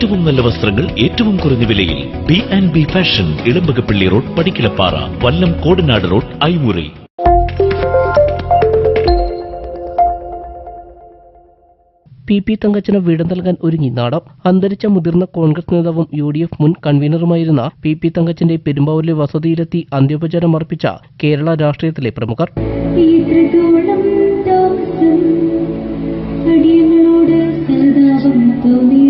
ഏറ്റവും നല്ല വസ്ത്രങ്ങൾ ഏറ്റവും കുറഞ്ഞ വിലയിൽ B and B fashion Elampakappally road Padikkilappara Kollam Kodanad road Aimury P P Thankachan വീട് നൽകാൻ ഒരുങ്ങി നാടം. അന്തരിച്ച മുതിർന്ന കോൺഗ്രസ് നേതാവും യു ഡി എഫ് മുൻ കൺവീനറുമായിരുന്ന പി പി തങ്കച്ചന്റെ പെരുമ്പാവൂരിലെ വസതിയിലെത്തി അന്ത്യോപചാരം അർപ്പിച്ച കേരള രാഷ്ട്രീയത്തിലെ പ്രമുഖർ. അടിയങ്ങളോട് സഹതാപം തോന്നിയിടമേ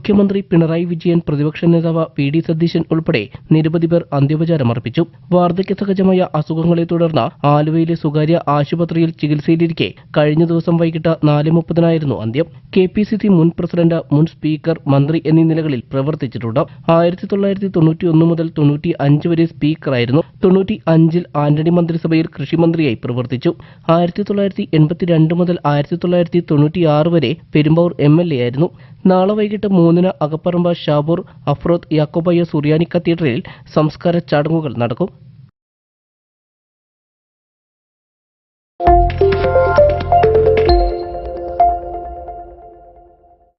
മുഖ്യമന്ത്രി പിണറായി വിജയൻ പ്രതിപക്ഷ നേതാവ് വി ഡി സതീശൻ ഉൾപ്പെടെ നിരവധി പേർ അന്ത്യോപചാരം അർപ്പിച്ചു വാർദ്ധക്യ സഹജമായ അസുഖങ്ങളെ തുടർന്ന് ആലുവയിലെ സ്വകാര്യ ആശുപത്രിയിൽ ചികിത്സയിലിരിക്കെ കഴിഞ്ഞ ദിവസം വൈകിട്ട് നാല് മുപ്പതിനായിരുന്നു അന്ത്യം. കെ പി സി സി മുൻ പ്രസിഡന്റ് മുൻ സ്പീക്കർ മന്ത്രി എന്നീ നിലകളിൽ പ്രവർത്തിച്ചിട്ടുണ്ട്. ആയിരത്തി തൊള്ളായിരത്തി തൊണ്ണൂറ്റി ഒന്ന് മുതൽ തൊണ്ണൂറ്റി അഞ്ച് വരെ സ്പീക്കറായിരുന്നു. തൊണ്ണൂറ്റി അഞ്ചിൽ ആന്റണി മന്ത്രിസഭയിൽ കൃഷിമന്ത്രിയായി പ്രവർത്തിച്ചു. ആയിരത്തി തൊള്ളായിരത്തി എൺപത്തിരണ്ട് മുതൽ ആയിരത്തി തൊള്ളായിരത്തി തൊണ്ണൂറ്റിയാറ് വരെ പെരുമ്പാവൂർ എം എൽ എ ആയിരുന്നു. നാളെ വൈകിട്ട് മൂന്നിന് അകപ്പറമ്പ ഷാബൂർ അഫ്രോത്ത് യാക്കോബയ്യ സുറിയാനി കത്തീഡ്രലിൽ സംസ്കാര ചടങ്ങുകൾ നടക്കും.